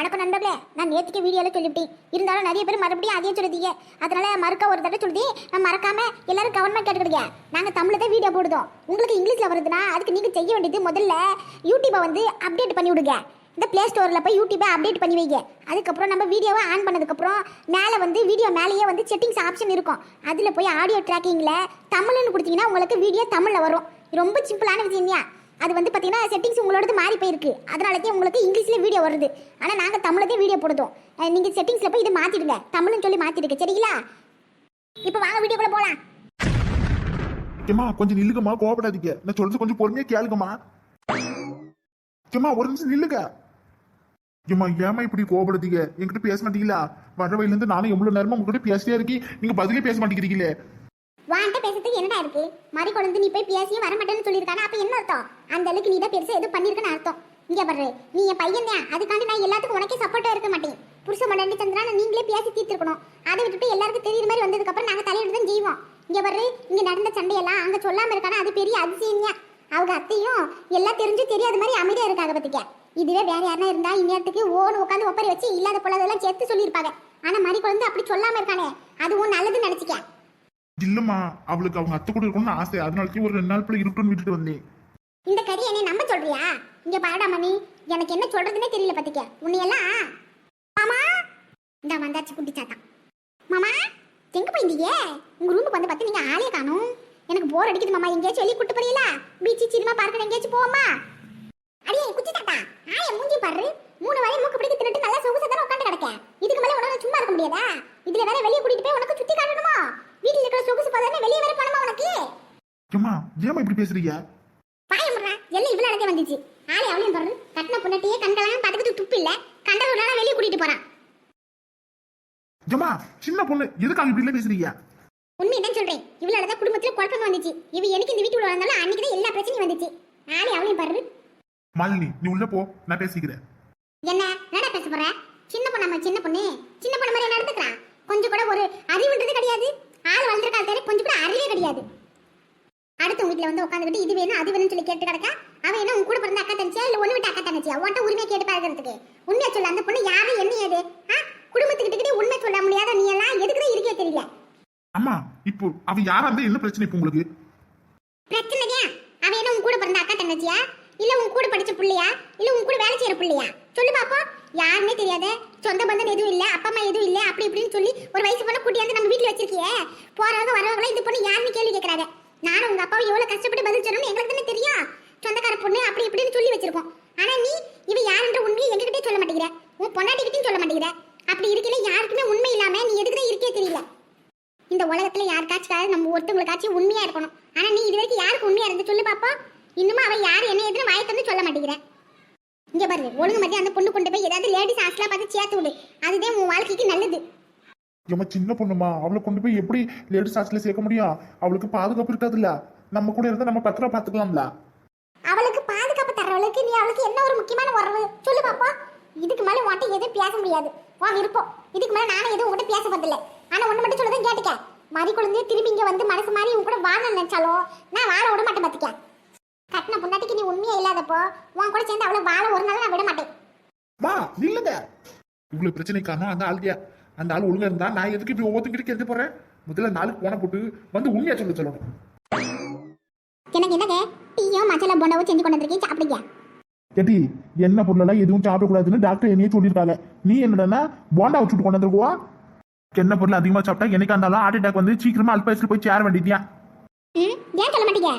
வணக்கம் நண்பர்களே. நான் நேற்றுக்கு வீடியோவில் சொல்லிவிட்டேன். இருந்தாலும் நிறைய பேர் மறுபடியும் அதையும் சொல்லுதீங்க. அதனால மறுக்க ஒரு தடவை சொல்லி நான் மறக்காம எல்லாரும் கவனமாக கேட்டுக்கிடுங்க. நாங்கள் தமிழில் தான் வீடியோ போடுதோம். உங்களுக்கு இங்கிலீஷில் வருதுன்னா அதுக்கு நீங்கள் செய்ய வேண்டியது முதல்ல யூடியூப்பை வந்து அப்டேட் பண்ணி விடுங்க. இந்த ப்ளே ஸ்டோரில் போய் யூடியூப்பை அப்டேட் பண்ணி வைங்க. அதுக்கப்புறம் நம்ம வீடியோவை ஆன் பண்ணதுக்கப்புறம் மேலே வந்து வீடியோ மேலேயே வந்து செட்டிங்ஸ் ஆப்ஷன் இருக்கும். அதில் போய் ஆடியோ ட்ராக்கிங்கில் தமிழ்னு கொடுத்தீங்கன்னா உங்களுக்கு வீடியோ தமிழில் வரும். ரொம்ப சிம்பிளான விஷயம் தான் அது வந்து பார்த்தீங்கன்னா செட்டிங்ஸ் உங்களோடது மாறி போயிருக்கு. அதனாலதான் உங்களுக்கு இங்கிலீஷில் வீடியோ வருது. ஆனால் நாங்கள் தமிழதே வீடியோ போடுதோம் நீங்கள் நீங்க செட்டிங்ஸில் போய் இதை மாற்றிடுங்க தமிழ்னு சொல்லி மாற்றிடுங்க சரிங்களா? இப்போ வாங்க வீடியோக்குள்ளே போகலாம் ஏம்மா கொஞ்சம் நில்லுங்கம்மா கோவப்படாதீங்க. நான் சொல்றது கொஞ்சம் பொறுமையா கேளுங்கம்மா. ஏம்மா ஒரு நிமிஷம் நில்லுங்க. ஏம்மா ஏமா இப்படி கோவப்படுத்தீங்க என்கிட்ட பேச மாட்டீங்களா? வர நானும் எவ்வளவு நேரமா உங்ககிட்ட பேசிட்டே இருக்கி நீங்க பதிலே பேச மாட்டேங்கிறீங்களே. வான்ட்ட பேசுறதுக்கு என்னடா இருக்கு? மறி கொழுந்து நீ போய் பேசியும் வர மாட்டேன்னு சொல்லியிருக்கானா? அப்ப என்ன அர்த்தம்? அந்த அளவுக்கு நீ தான் பெருசா எதுவும் பண்ணிருக்கன்னு அர்த்தம். இங்க பாரு நீ என் பையன் தான். அதுக்காண்டி நான் எல்லாத்துக்கும் உனக்கே சப்போர்ட்டா இருக்க மாட்டேன். புருஷ மண்டாண்டி சந்திரா நீங்களே பேசி தீர்த்திருக்கணும். அதை விட்டுட்டு எல்லாருக்கும் தெரியுற மாதிரி வந்ததுக்கு அப்புறம் நாங்க தலையிட்டு தான் செய்வோம் இங்க பாரு இங்க நடந்த சண்டையெல்லாம் அங்க சொல்லாம இருக்கானா? அது பெரிய அதிசயம் அவங்க அத்தையும் எல்லாம் தெரிஞ்சு தெரியாத மாதிரி அமைதியா இருக்காங்க பத்திக்க. இதுவே வேற யாரா இருந்தா இந்நேரத்துக்கு ஓடு உட்காந்து ஒப்பரி வச்சு இல்லாத பொழுதெல்லாம் சேர்த்து சொல்லியிருப்பாங்க. ஆனா மறி குழந்தை அப்படி சொல்லாம இருக்கானே அதுவும் நல்லதுன்னு நினைச்சிக்க. இல்லம்மா அவளுக்கு அவங்க அத்தை கூட இருக்கணும்னு ஆசை. அதனாலதான் ஒரு ரெண்டு நாள் பிள்ளை இருக்கட்டும்னு விட்டுட்டு வந்தேன். இந்த கறி என்னை நம்ப சொல்றியா? இங்க பாடா மணி எனக்கு என்ன சொல்றதுன்னே தெரியல பாத்துக்க. உன்னையெல்லாம் மாமா இந்த வந்தாச்சு குட்டி சாத்தான் மாமா எங்க போயிருந்தீங்க? உங்க ரூமுக்கு வந்து பார்த்து நீங்க ஆளே காணும். எனக்கு போர் அடிக்குது மாமா. எங்கேயாச்சும் வெளியே கூட்டு போறீங்களா? பீச்சு சினிமா பார்க்க எங்கேயாச்சும் போமா அடியே குச்சி தாத்தா ஆய மூஞ்சி பாரு மூணு வரை மூக்கு பிடிக்க தின்னுட்டு நல்லா சொகுசா தானே உட்காந்து கிடக்க இதுக்கு மேல உனக்கு சும்மா இருக்க முடியாதா இதுல வேற வெளியே கூட்டிட்டு போய் உனக்கு சுத்தி காட்டணுமா வீட்டுல இருக்கிற சொகுசு பதானே வெளியே வேற போனமா உனக்கு ஏம்மா ஏம்மா இப்படி பேசுறீங்க? எல்லாம் இவ்வளவு அழகே வந்துச்சு. ஆளே அவளையும் பாரு கட்டின பொண்ணட்டியே கண்டலாம் பார்த்துக்கிட்டு துப்பு இல்ல. கண்டவனால வெளியே கூட்டிட்டு போறான். ஏம்மா சின்ன பொண்ணு எதுக்காக இப்படி பேசுறீங்க? சொல்றேன். இவ்வளவு தான் குடும்பத்துல குழப்பம் வந்துச்சு. இவ எனக்கு இந்த வீட்டுக்குள்ள வந்தாலும் அன்னைக்கு தான் எல்லா பிரச்சனையும் வந்துச்சு. ஆளே அவளையும் பாரு. மாலினி நீ உள்ள போ நான் பேசிக்கிறேன். என்ன? என்னடா பேச போற? சின்ன பொண்ணு சின்ன பொண்ணு? மாதிரி நடந்துக்கிறான் கொஞ்சம் கூட ஒரு அறிவுன்றது கிடையாது. ஆள் வளர்ந்துருக்கா தவிர கொஞ்சம் கூட அறிவே கிடையாது. அடுத்த வீட்டுல வந்து உட்காந்துக்கிட்டு இது வேணும் அது வேணும்னு சொல்லி கேட்டு கிடக்கா அவன் என்ன உன் கூட பிறந்த அக்கா தங்கச்சியா? இல்ல ஒண்ணு விட்டு அக்கா தங்கச்சியா? உன்ட்ட உரிமையா கேட்டு பாக்குறதுக்கு உண்மையா சொல்ல அந்த பொண்ணு யாரு என்ன ஏது? ஆ? குடும்பத்துக்கிட்ட உண்மை சொல்ல முடியாத நீ எல்லாம் எதுக்குதான் இருக்கே தெரியல. அம்மா இப்போ அவ யாரா இருந்தா என்ன பிரச்சனை இப்போ உங்களுக்கு? பிரச்சனையா அவன் என்ன உன் கூட பிறந்த அக்கா தங்கச்சியா? இல்ல உன் கூட படிச்ச புள்ளையா? இல்ல உன் கூட வேலை செய்யற புள்ளையா? சொல்லு பாப்போம் யாருன்னே தெரியாத. சொந்த பந்தம் எதுவும் இல்ல அப்பா அம்மா எதுவும் இல்ல அப்படி இப்படின்னு சொல்லி ஒரு வயசு பொண்ணு கூட்டியாந்து நம்ம வீட்டுல வச்சிருக்கியே. போறவங்க வரவங்க இந்த பொண்ணு யாருன்னு கேள்வி கேக்குறாங்க. நானும் உங்க அப்பாவை எவ்வளவு கஷ்டப்பட்டு பதில் சொல்லணும்னு எங்களுக்கு தானே தெரியும். சொந்தக்கார பொண்ணு அப்படி இப்படின்னு சொல்லி வச்சிருக்கோம். ஆனா நீ இவ யாருன்ற உண்மையை எங்ககிட்டயும் சொல்ல மாட்டேங்கிற. உன் பொண்டாட்டிக்கிட்டையும் சொல்ல மாட்டேங்கிற. அப்படி இருக்கல யாருக்குமே உண்மை இல்லாம நீ எதுக்குதான் இருக்கே தெரியல. இந்த உலகத்துல யாருக்காச்சும் நம்ம ஒருத்தவங்களுக்காச்சும் உண்மையா இருக்கணும். ஆனா நீ இது வரைக்கும் யாருக்கு உண்மையா இருந்து சொல்லு பாப்பா. இன்னுமா அவ யாரு என்ன எதுன்னு வாயை தந்து சொல்ல மாட்டேங்கிற. இங்க பாரு ஒழுங்கு மத்திய அந்த பொண்ணு கொண்டு போய் ஏதாவது லேடிஸ் ஹாஸ்டலா பார்த்து சேர்த்து விடு. அதுதான் உன் வாழ்க்கைக்கு நல்லது. ஏம்மா சின்ன பொண்ணுமா? அவளை கொண்டு போய் எப்படி லேடிஸ் ஹாஸ்டல்ல சேர்க்க முடியும்? அவளுக்கு பாதுகாப்பு இருக்காதுல்ல. நம்ம கூட இருந்தா நம்ம பத்திரம் பாத்துக்கலாம்ல. அவளுக்கு பாதுகாப்பு தரவளுக்கு நீ அவளுக்கு என்ன ஒரு முக்கியமான உறவு? சொல்லு பாப்பா. இதுக்கு மேல உன்கிட்ட எதுவும் பேச முடியாது. உன் விருப்பம். இதுக்கு மேல நானும் எதுவும் உங்ககிட்ட பேச போதில்ல ஆனா ஒண்ணு மட்டும் சொல்லதான் கேட்டுக்க. மறி குழந்தைய திரும்பி இங்க வந்து மனசு மாதிரி உன் கூட வாழ நினைச்சாலும் நான் வாழ விட மாட்டேன் பாத்துக்க. கட்டின பொண்டாட்டிக்கு நீ உண்மையா இல்லாதப்போ உன் கூட சேர்ந்து அவளை வாழ ஒரு நாள் நான் விட மாட்டேன். மா நில்லுங்க. இவ்வளவு பிரச்சனை காரணம் அந்த ஆளுடைய அந்த ஆள் ஒழுங்கா இருந்தா நான் எதுக்கு இப்படி ஒவ்வொருத்தங்கிட்ட கேட்டு போறேன்? முதல்ல நாளுக்கு போன போட்டு வந்து உண்மையா சொல்ல சொல்லணும். எனக்கு என்னங்க? டீயோ மசாலா போண்டாவோ செஞ்சு கொண்டு வந்திருக்கேன் சாப்பிடுங்க. கேட்டி என்ன பொருளெல்லாம் எதுவும் சாப்பிடக்கூடாதுன்னு டாக்டர் என்னையே சொல்லியிருக்காங்க. நீ என்னடா போண்டா வச்சுட்டு கொண்டு வந்துருக்குவா? என்ன பொருள் அதிகமா சாப்பிட்டா? என்னைக்கா இருந்தாலும் ஹார்ட் அட்டாக் வந்து சீக்கிரமா அல்பாயசில் போய் சேர வேண்டியதியா? ம், ஏன் சொல்ல மாட்டீங்க?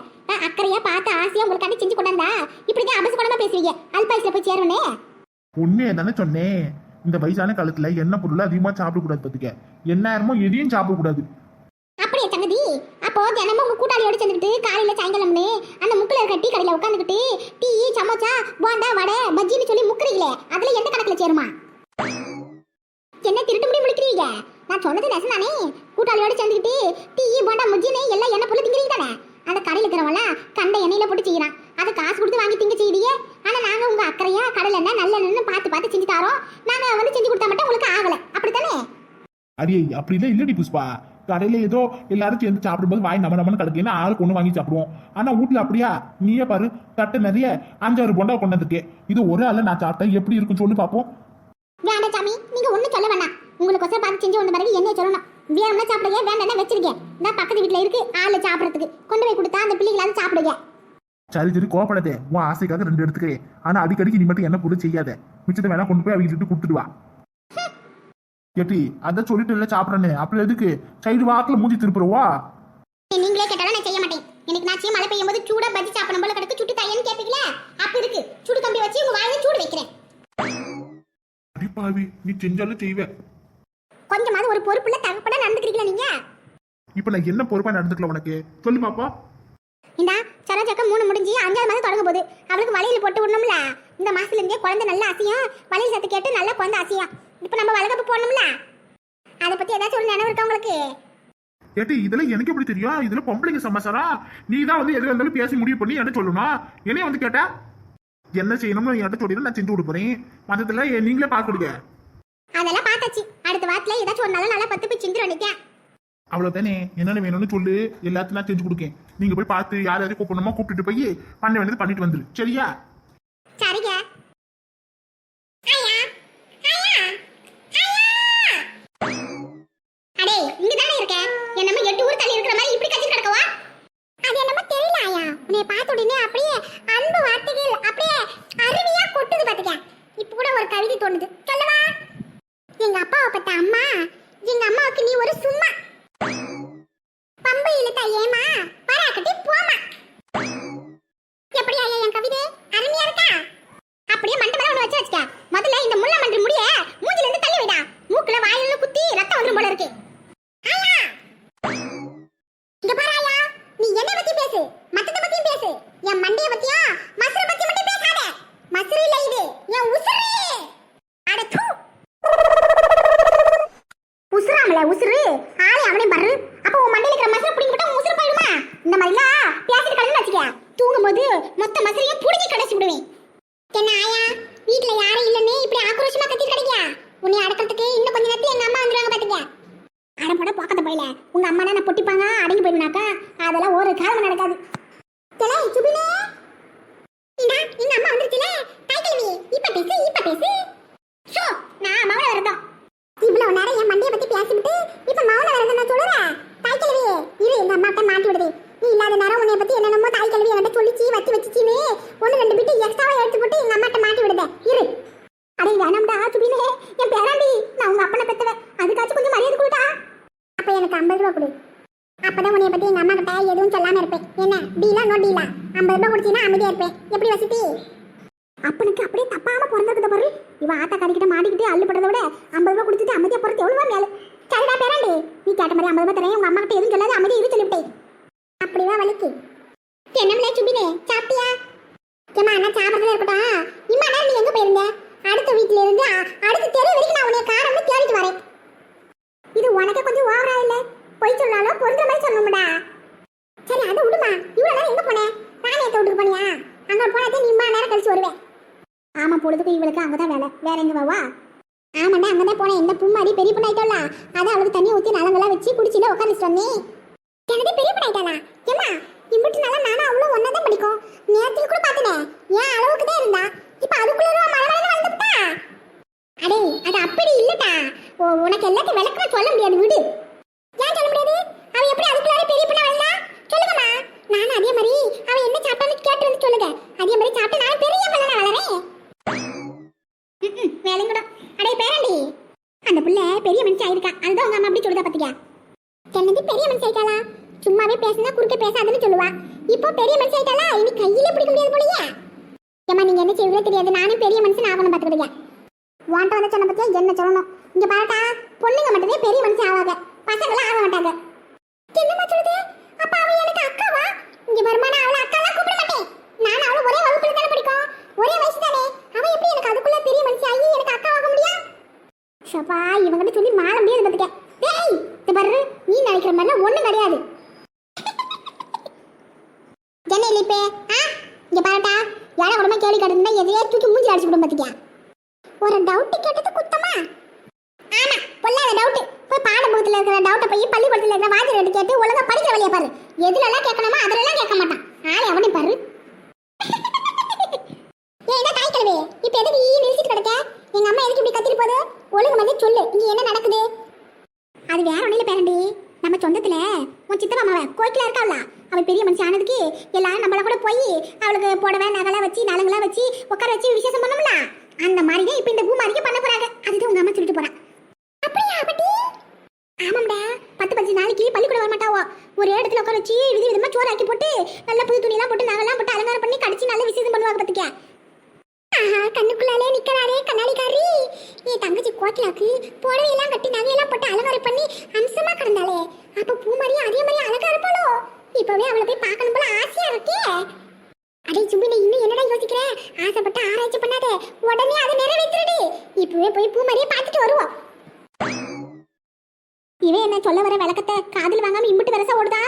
அக்கறையா பார்த்து ஆசையா உங்களுக்காண்டி செஞ்சு கொண்டு வந்தா? இப்படிதான் அபசகுணமா பேசுவீங்க. அல்பாயுஸ்ல போய் சேருவனே. உண்மையை தானே சொன்னேன். இந்த வயசான காலத்துல என்ன பொருள் அதிகமா சாப்பிடக்கூடாது பாத்துக்க. எந்நேரமும் எதையும் சாப்பிடக்கூடாது. அப்படியே சங்கதி அப்போ தினமும் உங்க கூட்டாளியோட சேர்ந்துக்கிட்டு காலையில சாயங்காலம்னு அந்த முக்குல இருக்க டீ கடையில உட்காந்துக்கிட்டு டீ சமோசா போண்டா வடை பஜ்ஜின்னு சொல்லி முக்குறீங்களே அதுல எந்த கணக்குல சேருமா? என்ன திருட்டு முடி முடிக்கிறீங்க நான் சொன்னது நெசம் தானே கூட்டாளியோட சேர்ந்துக்கிட்டு டீ போண்டா முஜ்ஜின்னு எல்லாம் என்ன பொருள் திங்கிறீங்க தானே அந்த கடையில் இருக்கிறவங்கள கண்ட எண்ணெயில போட்டு செய்யறான். அதை காசு கொடுத்து வாங்கி திங்க செய்யறியே ஆனா நாங்க உங்க அக்கறையா கடல் எண்ணெய் நல்ல எண்ணெய்னு பார்த்து பார்த்து செஞ்சு தரோம். நாங்க வந்து செஞ்சு கொடுத்தா மட்டும் உங்களுக்கு ஆகல. அப்படித்தானே? அடியே அப்படிலாம் இல்லடி புஷ்பா. கடையில ஏதோ எல்லாரும் சேர்ந்து சாப்பிடும்போது வாய் நம்ம நம்மனு கிடக்குன்னு ஆளுக்கு ஒண்ணு வாங்கி சாப்பிடுவோம். ஆனா வீட்ல அப்படியா? நீயே பாரு தட்டு நிறைய அஞ்சாறு பொண்டா கொண்டு வந்திருக்கே. இது ஒரு ஆள நான் சாப்பிட்டேன் எப்படி இருக்குன்னு சொல்லி பார்ப்போம் வேண்டாம் சாமி நீங்க ஒண்ணும் சொல்ல வேணாம் உங்களுக்கு ஒசரம் பார்த்து செஞ்சு வந்த பிறகு என்ன சொல்லணும். வேணும்னா சாப்பிடுங்க வேண்டாம்னா வச்சிருக்கேன் இந்த பக்கத்து வீட்ல இருக்கு ஆளு சாப்பிடறதுக்கு. கொண்டு போய் கொடுத்தா அந்த பிள்ளைங்களாவது சாப்பிடுங்க. சரி சரி கோபப்படாதே உன் ஆசைக்காக ரெண்டு எடுத்துக்கிறேன். ஆனா அடிக்கடிக்கு நீ மட்டும் என்ன கூட செய்யாத. மிச்சத்தை வேணா கொண்டு போய் அவங்க கிட்ட கொடுத்துட்டு வா. ஏட்டி அதான் சொல்லிட்டு இல்ல சாப்பிடறேன்னு. அப்புறம் எதுக்கு? சைடு வாக்குல மூஞ்சி திருப்புறவா? நீங்களே கேட்டாலும் நான் செய்ய மாட்டேன். எனக்கு நான் மழை பெய்யும் போது சூடா பஜ்ஜி சாப்பிடும் போல கிடக்கு. சுட்டு தையன்னு கேட்பீங்களா அப்ப இருக்கு. சுடு கம்பி வச்சு உங்க வாயில சூடு வைக்கிறேன். அடிப்பாவி நீ செஞ்சாலும் செய்வ. கொஞ்சமாவது ஒரு பொறுப்புள்ள தகப்பட நடந்துக்கிறீங்களா நீங்க? இப்ப நான் என்ன பொறுப்பா நடந்துக்கல உனக்கு? சொல்லு பாப்பா. சரோஜாக்கா மூணு முடிஞ்சு அஞ்சாவது மாதம் தொடங்க போகுது. அவளுக்கு வலையில போட்டு விடணும்ல? இந்த மாசத்துல இருந்தே குழந்தை நல்லா அசையும். வலையில் சத்து கேட்டு நல்லா குழந்தை அசையும். இப்போ நம்ம வளகப்பு போடணும்ல? அதை பத்தி ஏதாச்சும் ஒரு நினைவு இருக்கா உங்களுக்கு? ஏட்டி இதெல்லாம் எனக்கு எப்படி தெரியும்? இதுல பொம்பளைங்க சமாசாரம் நீ தான் வந்து எது வந்தாலும் பேசி முடிவு பண்ணி என்ன சொல்லணும்? என்னைய வந்து கேட்டா? என்ன செய்யணும்னு என்கிட்ட சொல்லி நான் செஞ்சு கொடுப்பேன் மற்றதுல நீங்களே பார்க்க கொடுங்க. அதெல்லாம் பார்த்தாச்சு. அடுத்த வாரத்துல ஏதாச்சும் ஒரு நல்ல நல்லா பத்து போய் நினைக்கேன் அவ்வளவுதானே? என்னென்ன வேணும்னு சொல்லு. எல்லாத்தையும் நான் செஞ்சு கொடுக்கேன். நீங்க போய் பார்த்து யாராவது கூப்பிடணுமோ கூப்பிட்டு போய் பண்ண வேண்டியது பண்ணிட்டு வந்துரு. சரியா? சரிங்க. எட்டு இப்படி அது என்னமோ பார்த்த உடனே அப்படியே அன்பு வார்த்தைகள் அப்படியே அருவியா கொட்டுது பாத்துக்க. இப்ப கூட ஒரு கவிதை தோணுது சொல்லவா எங்க அப்பாவை பத்த அம்மா எங்க அம்மாவுக்கு நீ ஒரு சும்மா பம்பு இழுத்தா ஏமா பராக்கட்டி போமா எப்படி ஐயா என் கவிதை அருமையா இருக்கா அப்படியே மண்டை மேல ஒண்ணு வச்சு வச்சுக்க முதல்ல இந்த முள்ள மண்டை முடிய மூஞ்சில இருந்து தள்ளி விடா மூக்குல வாயில குத்தி ரத்தம் வந்துரும் போல இருக்கு ஆயா இங்க பாரு ஆயா நீ என்ன பத்தி பேசு மத்தத பத்தியும் பேசு என் மண்டைய பத்தியா மசுர பத்தி மட்டும் பேசாத மசுரு இல்ல இது என் உசுரு அட தூ உசுராமல உசுரு ஆளே அவனே பாரு அப்ப உன் மண்டையில இருக்கிற மசுரை புடிங்கி விட்டா உன் உசுரு போயிடுமா இந்த மாதிரிலாம் பேசிட்டு கலந்து வச்சுக்க தூங்கும்போது மொத்த மசுரையும் புடிங்கி கடைசி விடுவேன் என்ன ஆயா வீட்ல யாரும் இல்லன்னு இப்படி ஆக்ரோஷமா கத்தி கிடைக்கியா உன்னை அடக்கிறதுக்கு இன்னும் கொஞ்ச நேரத்துல எங்க அம்மா வந்துருவாங்க பாத்துக்க அடப்பட போக்கத்த போயில உங்க அம்மா என்ன பொட்டிப்பாங்க அடங்கி போயிடுனாக்கா அதெல்லாம் ஒரு காலம் நடக்காது தெலே சுபினே இந்தா எங்க அம்மா வந்துருச்சுல தாய் கிழவி இப்ப பேசு இப்ப பேசு ஷோ நான் மௌன வரதம் இவ்வளவு நேரம் என் மண்டைய பத்தி பேசிவிட்டு இப்ப மௌன வரதம் நான் சொல்லுறேன் தாய் கிழவி இரு எங்க அம்மாட்ட மாட்டி விடுது நீ இல்லாத நேரம் உன்னை பத்தி என்னென்னமோ தாய் கிழவி என்கிட்ட சொல்லிச்சு வச்சு வச்சுச்சின்னு ஒன்னு ரெண்டு பிட்டு எக்ஸ்ட்ராவா எடுத்து போட்டு எங்க அம்மாட்ட மாட்டி விடுத இரு அடே வேணாம்டா சுபினே என் பேராண்டி நான் உங்க அப்பனை பெத்தவ அதுக்காச்சும் கொஞ்சம் மரியாதை கொடுடா அப்ப எனக்கு ஐம்பது ரூபா கொடு அப்பதான் உன்னை பத்தி எங்க அம்மா கிட்ட எதுவும் சொல்லாம இருப்பேன். என்ன? டீலா நோ டீலா? ஐம்பது ரூபாய் குடிச்சினா அமைதியா இருப்பேன். எப்படி வசதி அப்பனுக்கு அப்படியே தப்பாம பிறந்தது பாரு இவன் ஆத்தா கறிக்கிட்ட மாட்டிக்கிட்டு அள்ளுப்படுறத விட ஐம்பது ரூபாய் குடிச்சிட்டு அமைதியா பொறுத்து எவ்வளவு மேல. சரிடா பேராண்டி. நீ கேட்ட மாதிரி ஐம்பது ரூபாய் தரேன். உங்க அம்மா கிட்ட எதுவும் சொல்லாத அமைதியா இரு சொல்லிவிட்டேன். அப்படிதான் வலிக்கு. என்னம்ல சுபினே சாப்பிட்டியா? ஏமா அண்ணா சாப்பிட்றதே இருக்கட்டும். இம்மா நேரம் நீ எங்க போயிருந்த? அடுத்த வீட்ல இருந்து அடுத்த தெரு வரைக்கும் நான் உன்னை காரம்னு தேடிட்டு வரேன். இது உனக்கு கொஞ்சம் ஓவரா இல்லை? பொய் சொன்னாலும் பொருந்துற மாதிரி சொல்லணும்டா. சரி அதை விடுமா. இவ்வளோ நேரம் எங்கே போனேன் ராணியத்தை வீட்டுக்கு போனியா? அங்கே போனது நீ நேரம் கழிச்சு வருவேன். ஆமா பொழுதுக்கு இவளுக்கு அங்கதான் வேலை. வேற எங்கே வா? ஆமாண்டா அங்கதான் போனேன். இந்த பும்மாடி பெரிய பொண்ணாயிட்டோம்ல. அதான் அவளுக்கு தண்ணி ஊற்றி நலங்கெல்லாம் வச்சு குடிச்சிட்டு உட்காந்து வந்தேன் எனது பெரிய பொண்ணாயிட்டாளா? ஏமா இம்பிட்டு நாளா நானும் அவ்வளோ ஒன்றா தான் படிக்கும். நேரத்துக்கு கூட பார்த்தனே. ஏன் அளவுக்கு தான் இருந்தா? இப்போ அதுக்குள்ளே மழை மழை வந்துட்டா அடே அது அப்படி இல்லடா. உனக்கு எல்லாத்தையும் விளக்கமா சொல்ல முடியாது. விடு ஏன் சொல்ல முடியாது அவ எப்படி அதுக்குள்ளார பெரிய பொண்ணா வரலாம் சொல்லுங்கம்மா. நானும் அதே மாதிரி அவ என்ன சாப்பிட்டான்னு கேட்டு வந்து சொல்லுங்க. அதே மாதிரி சாப்பிட்டு நானும் பெரிய பொண்ணா வளரேன். வேலைங்கடா அடே பேரண்டி. அந்த புள்ள பெரிய மனுஷன் ஆயிருக்கா. அதுதான் உங்க அம்மா அப்படி சொல்லுதா பாத்தியா? என்னது பெரிய மனுஷன் ஆயிட்டாளா? சும்மாவே பேசினா குறுக்க பேசாதுன்னு சொல்லுவா. இப்போ பெரிய மனுஷன் ஆயிட்டாளா? இனி கையில பிடிக்க முடியாது போலயே. ஏம்மா நீங்க என்ன செய்வீங்களோ தெரியாது. நானும் பெரிய மனுஷன் ஆகணும் பாத்துக்கிட்டீங்க வாண்ட வந்து சொன்ன பத்தியா? என்ன சொல்லணும்? இங்க பாருடா. பொண்ணுங்க மட்டுமே பெரிய மனுஷன் ஆவாங்க. பசங்களாம் ஆக மாட்டாங்க. என்னம்மா சொல்லுது அப்ப அவ எனக்கு அக்காவா? இங்க வருமா நான் அவளை அக்காலாம் கூப்பிட மாட்டேன். நான் அவளை ஒரே வகுப்புல தானே படிக்கும் ஒரே வயசு தானே அவ எப்படி எனக்கு அதுக்குள்ள பெரிய மனுஷன் ஆகி எனக்கு அக்கா ஆக முடியும்? ஷப்பா இவங்கிட்ட சொல்லி மாற முடியாது பாத்துக்க. டேய் இந்த பாரு. நீ நினைக்கிற மாதிரிலாம் ஒண்ணும் கிடையாது. என்ன இல்லைப்பே ஆ? இங்க பாருடா. யாரோ உடம்பு கேள்வி கட்டுந்தா எதையே தூக்கி மூஞ்சி அடிச்சு விடும் பாத்துக்க இருக்கிற டவுட்டை போய் பள்ளிக்கூடத்தில் இருக்கிற எடுத்து கேட்டு ஒழுங்கா படிக்கிற வழியை பாரு. எதுல எல்லாம் கேட்கணுமோ அதுல கேட்க மாட்டான். ஆளை அவனே பாரு. ஏன் என்ன தாய் இப்ப எதுக்கு ஈ நிறுத்திட்டு கிடக்க? எங்க அம்மா எதுக்கு இப்படி கத்திட்டு போகுது? ஒழுங்கு வந்து சொல்லு. இங்க என்ன நடக்குது? அது வேற ஒன்றும் இல்லை பேரண்டி. நம்ம சொந்தத்துல உன் சித்தப்பா மாவன் கோயிலில் இருக்காளா? அவள் பெரிய மனுஷன் ஆனதுக்கு எல்லாரும் நம்மள கூட போய் அவளுக்கு புடவை நகலாம் வச்சு நலங்களாம் வச்சு உட்கார வச்சு விசேஷம் பண்ணோம்ல அந்த மாதிரி தான் இப்போ இந்த பூமாரிக்கு பண்ண போறாங்க அதுதான் உங்க அம்மா சொல்லிட்டு போறான் அப்படியா பாட்டி ஆமாம்டா பத்து பத்து நாளைக்கு பள்ளிக்கூடம் வர மாட்டாவோ ஒரே இடத்துல உட்கார வச்சு வித விதமா சோறு ஆக்கி போட்டு நல்ல புது துணியெல்லாம் போட்டு நகைலாம் போட்டு அலங்காரம் பண்ணி கடிச்சு நல்ல விசேஷம் பண்ணுவாங்க பார்த்துக்க ஆஹா கண்ணுக்குள்ளாலே நிக்கிறாரே கண்ணாடிக்காரி என் தங்கச்சி கோட்டலாக்கு புடவையெல்லாம் கட்டி நகையெல்லாம் போட்டு அலங்காரம் பண்ணி அம்சமா கிடந்தாளே அப்ப பூ மாதிரி அதே மாதிரி அழகா இருப்பாளோ? இப்பவே அவளை போய் பார்க்கணும் போல ஆசையா இருக்கே. அடே சும்பி நீ இன்னும் என்னடா யோசிக்கிற? ஆசைப்பட்டு ஆராய்ச்சி பண்ணாத. உடனே அதை நிறைவேற்றிடு. இப்பவே போய் பூ மாதிரியே பார்த்துட்டு வருவோம் இவன் என்ன சொல்ல வர விளக்கத்தை காதில் வாங்காம இம்பிட்டு வரசா ஓடுதா?